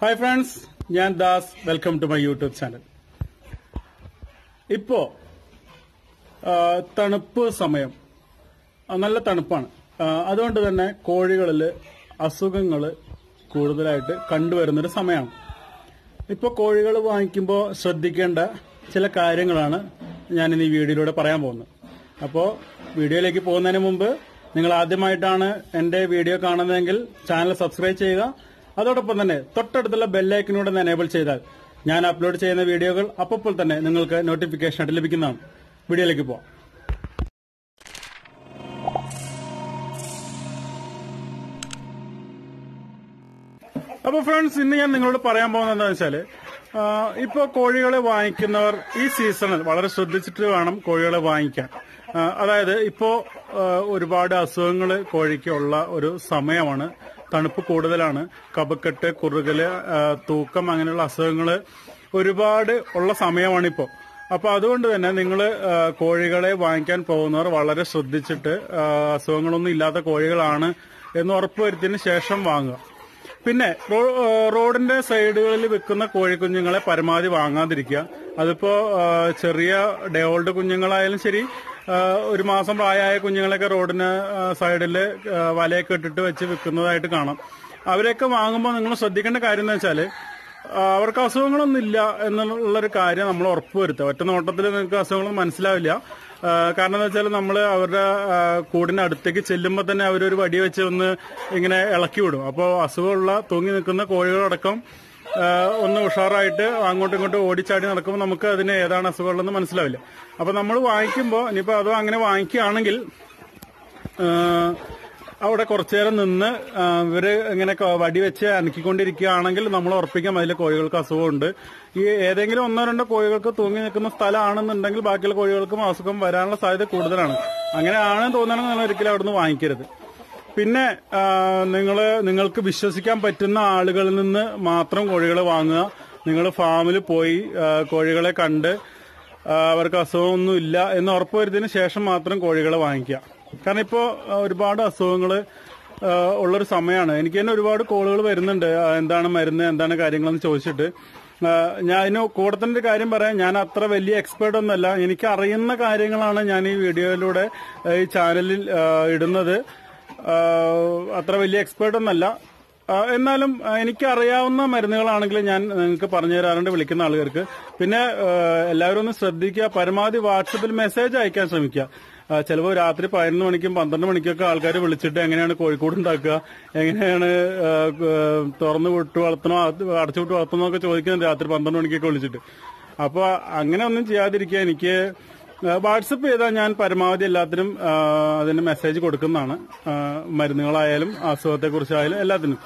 Hi friends ഞാൻ Das. Welcome to my YouTube channel ഇപ്പോ തണുപ്പ് സമയം. നല്ല തണുപ്പാണ്. അതുകൊണ്ട് തന്നെ കോഴികളിൽ അസുഖങ്ങൾ കൂടുതലായിട്ട് കണ്ടുവരുന്നൊരു സമയമാണ്. ഇപ്പോൾ കോഴികൾ വാങ്ങിക്കുമ്പോൾ ശ്രദ്ധിക്കേണ്ട ചില കാര്യങ്ങളാണ് ഞാൻ ഇന്ന് ഈ വീഡിയോയിലൂടെ പറയാൻ പോകുന്നത്. അപ്പോൾ വീഡിയോയിലേക്ക് പോകുന്നതിന് മുമ്പ് നിങ്ങൾ ആദ്യമായിട്ടാണ് എന്റെ വീഡിയോ കാണുന്നതെങ്കിൽ ചാനൽ സബ്സ്ക്രൈബ് ചെയ്യുക. അതോടൊപ്പം തന്നെ തൊട്ടടുത്തുള്ള ബെല്ലൈക്കനൂടെ എനേബിൾ ചെയ്താൽ ഞാൻ അപ്ലോഡ് ചെയ്യുന്ന വീഡിയോകൾ അപ്പോൾ തന്നെ നിങ്ങൾക്ക് നോട്ടിഫിക്കേഷൻ ആയിട്ട് ലഭിക്കുന്നതാണ്. വീഡിയോയിലേക്ക് പോവാം. അപ്പൊ ഫ്രണ്ട്സ് ഇന്ന് ഞാൻ നിങ്ങളോട് പറയാൻ പോകുന്നത് എന്താ വെച്ചാൽ ഇപ്പൊ കോഴികളെ വാങ്ങിക്കുന്നവർ ഈ സീസണിൽ വളരെ ശ്രദ്ധിച്ചിട്ട് വേണം കോഴികളെ വാങ്ങിക്കാൻ. അതായത് ഇപ്പോ ഒരുപാട് അസുഖങ്ങൾ കോഴിക്കുള്ള ഒരു സമയമാണ്. തണുപ്പ് കൂടുതലാണ് കപക്കെട്ട് കുറുകൽ തൂക്കം അങ്ങനെയുള്ള അസുഖങ്ങൾ ഒരുപാട് ഉള്ള സമയമാണിപ്പോ. അപ്പോൾ അതുകൊണ്ട് തന്നെ നിങ്ങൾ കോഴികളെ വാങ്ങിക്കാൻ പോകുന്നവർ വളരെ ശ്രദ്ധിച്ചിട്ട് അസുഖങ്ങളൊന്നും ഇല്ലാത്ത കോഴികളാണ് എന്ന് ഉറപ്പുവരുത്തിയതിന് ശേഷം വാങ്ങുക. പിന്നെ റോഡിന്റെ സൈഡുകളിൽ വിൽക്കുന്ന കോഴിക്കുഞ്ഞുങ്ങളെ പരമാവധി വാങ്ങാതിരിക്കുക. അതിപ്പോ ചെറിയ ഡേ ഓൾഡ് കുഞ്ഞുങ്ങളായാലും ശരി ഒരു മാസം പ്രായമായ കുഞ്ഞുങ്ങളെയൊക്കെ റോഡിന് സൈഡിൽ വലയൊക്കെ ഇട്ടിട്ട് വെച്ച് വിൽക്കുന്നതായിട്ട് കാണാം. അവരെയൊക്കെ വാങ്ങുമ്പോൾ നിങ്ങൾ ശ്രദ്ധിക്കേണ്ട കാര്യം എന്ന് വെച്ചാൽ അവർക്ക് അസുഖങ്ങളൊന്നും ഇല്ല എന്നുള്ളൊരു കാര്യം നമ്മൾ ഉറപ്പുവരുത്തുക. ഒറ്റ നോട്ടത്തിൽ നിങ്ങൾക്ക് അസുഖങ്ങളൊന്നും മനസ്സിലാവില്ല. കാരണം എന്താ വെച്ചാൽ നമ്മൾ അവരുടെ കൂടിന് അടുത്തേക്ക് ചെല്ലുമ്പോൾ തന്നെ അവരൊരു വടി വെച്ച് ഒന്ന് ഇങ്ങനെ ഇളക്കി വിടും. അപ്പോൾ അസുഖമുള്ള തൂങ്ങി നിൽക്കുന്ന കോഴികളടക്കം ഒന്ന് ഉഷാറായിട്ട് അങ്ങോട്ടും ഇങ്ങോട്ടും ഓടിച്ചാടി നടക്കുമ്പോൾ നമുക്ക് അതിന് ഏതാണ് അസുഖമുള്ളതെന്ന് മനസ്സിലാവില്ല. അപ്പോൾ നമ്മൾ വാങ്ങിക്കുമ്പോൾ ഇനിയിപ്പോൾ അതോ അങ്ങനെ വാങ്ങിക്കുകയാണെങ്കിൽ അവിടെ കുറച്ചു നേരം നിന്ന് ഇവർ ഇങ്ങനെ വടി വടിവെച്ച് അനക്കിക്കൊണ്ടിരിക്കുകയാണെങ്കിൽ നമ്മൾ ഉറപ്പിക്കാം അതിലെ കോഴികൾക്ക് അസുഖമുണ്ട്. ഈ ഏതെങ്കിലും ഒന്നോ രണ്ടോ കോഴികൾക്ക് തൂങ്ങി നിൽക്കുന്ന സ്ഥലമാണെന്നുണ്ടെങ്കിൽ ബാക്കിയുള്ള കോഴികൾക്കും അസുഖം വരാനുള്ള സാധ്യത കൂടുതലാണ്. അങ്ങനെയാണെന്ന് തോന്നുകയാണെങ്കിൽ നിങ്ങൾ ഒരിക്കലും അവിടുന്ന് വാങ്ങിക്കരുത്. പിന്നെ നിങ്ങൾ നിങ്ങൾക്ക് വിശ്വസിക്കാൻ പറ്റുന്ന ആളുകളിൽ നിന്ന് മാത്രം കോഴികളെ വാങ്ങുക. നിങ്ങൾ ഫാമിൽ പോയി കോഴികളെ കണ്ട് അവർക്ക് അസുഖമൊന്നും ഇല്ല എന്ന് ഉറപ്പുവരുത്തിയതിന് ശേഷം മാത്രം കോഴികളെ വാങ്ങിക്കുക. കാരണം ഇപ്പോൾ ഒരുപാട് അസുഖങ്ങൾ ഉള്ളൊരു സമയമാണ് എനിക്ക് തന്നെ ഒരുപാട് കോളുകൾ വരുന്നുണ്ട്. എന്താണ് മരുന്ന് എന്താണ് കാര്യങ്ങളെന്ന് ചോദിച്ചിട്ട്. ഞാൻ അതിന് കൂടെ തന്നെ ഒരു കാര്യം പറയാം. ഞാൻ അത്ര വലിയ എക്സ്പേർട്ട് ഒന്നല്ല എനിക്ക് അറിയുന്ന കാര്യങ്ങളാണ് ഞാൻ ഈ വീഡിയോയിലൂടെ ഈ ചാനലിൽ ഇടുന്നത്. അത്ര വലിയ എക്സ്പേർട്ട് ഒന്നല്ല. എന്നാലും എനിക്ക് അറിയാവുന്ന മരുന്നുകളാണെങ്കിൽ ഞാൻ നിങ്ങൾക്ക് പറഞ്ഞു തരാറുണ്ട് വിളിക്കുന്ന ആളുകൾക്ക്. പിന്നെ എല്ലാവരും ഒന്ന് ശ്രദ്ധിക്കുക പരമാവധി വാട്സപ്പിൽ മെസ്സേജ് അയക്കാൻ ശ്രമിക്കുക. ചിലപ്പോൾ രാത്രി പതിനൊന്ന് മണിക്കും പന്ത്രണ്ട് മണിക്കൊക്കെ ആൾക്കാർ വിളിച്ചിട്ട് എങ്ങനെയാണ് കോഴിക്കോട് ഉണ്ടാക്കുക എങ്ങനെയാണ് തുറന്നു വിട്ടു വളർത്തണോ അടച്ചു വിട്ട് വളർത്തണോ ഒക്കെ ചോദിക്കുന്നത് രാത്രി പന്ത്രണ്ട് മണിക്കൊക്കെ വിളിച്ചിട്ട്. അപ്പോൾ അങ്ങനെ ഒന്നും ചെയ്യാതിരിക്കുക. എനിക്ക് വാട്സപ്പ് ചെയ്താൽ ഞാൻ പരമാവധി എല്ലാത്തിനും അതിന് മെസ്സേജ് കൊടുക്കുന്നതാണ്. മരുന്നുകളായാലും അസുഖത്തെക്കുറിച്ചായാലും എല്ലാത്തിനും.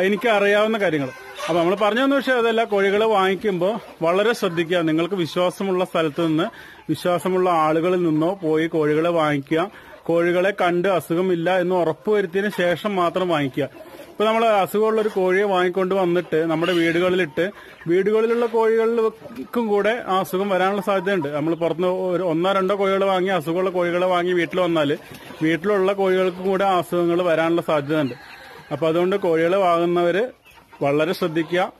എനിക്ക് അറിയാവുന്ന കാര്യങ്ങൾ. അപ്പൊ നമ്മൾ പറഞ്ഞു തന്ന വിഷയം അതല്ല കോഴികളെ വാങ്ങിക്കുമ്പോൾ വളരെ ശ്രദ്ധിക്കുക. നിങ്ങൾക്ക് വിശ്വാസമുള്ള സ്ഥലത്ത് നിന്ന് വിശ്വാസമുള്ള ആളുകളിൽ നിന്നോ പോയി കോഴികളെ വാങ്ങിക്കുക. കോഴികളെ കണ്ട് അസുഖമില്ല എന്ന് ഉറപ്പുവരുത്തിയതിന് ശേഷം മാത്രം വാങ്ങിക്കുക. ഇപ്പൊ നമ്മൾ അസുഖമുള്ള ഒരു കോഴിയെ വാങ്ങിക്കൊണ്ട് വന്നിട്ട് നമ്മുടെ വീടുകളിലിട്ട് വീടുകളിലുള്ള കോഴികൾക്കും കൂടെ ആ അസുഖം വരാനുള്ള സാധ്യതയുണ്ട്. നമ്മൾ ഒരു ഒന്നോ രണ്ടോ കോഴികൾ വാങ്ങി അസുഖമുള്ള കോഴികളെ വാങ്ങി വീട്ടിൽ വന്നാൽ വീട്ടിലുള്ള കോഴികൾക്കും കൂടെ ആ അസുഖങ്ങൾ വരാനുള്ള സാധ്യതയുണ്ട്. അപ്പൊ അതുകൊണ്ട് കോഴികളെ വാങ്ങുന്നവര് വളരെ ശ്രദ്ധിക്കുക.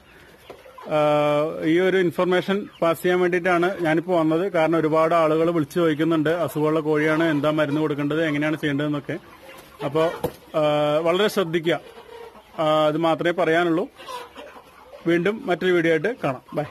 ഈ ഒരു ഇൻഫർമേഷൻ പാസ് ചെയ്യാൻ വേണ്ടിയിട്ടാണ് ഞാനിപ്പോൾ വന്നത്. കാരണം ഒരുപാട് ആളുകൾ വിളിച്ചു ചോദിക്കുന്നുണ്ട് അസുഖമുള്ള കോഴിയാണ് എന്താ മരുന്ന് കൊടുക്കേണ്ടത് എങ്ങനെയാണ് ചെയ്യേണ്ടതെന്നൊക്കെ. അപ്പോൾ വളരെ ശ്രദ്ധിക്കുക. അത് മാത്രമേ പറയാനുള്ളൂ. വീണ്ടും മറ്റൊരു വീഡിയോ ആയിട്ട് കാണാം. ബൈ.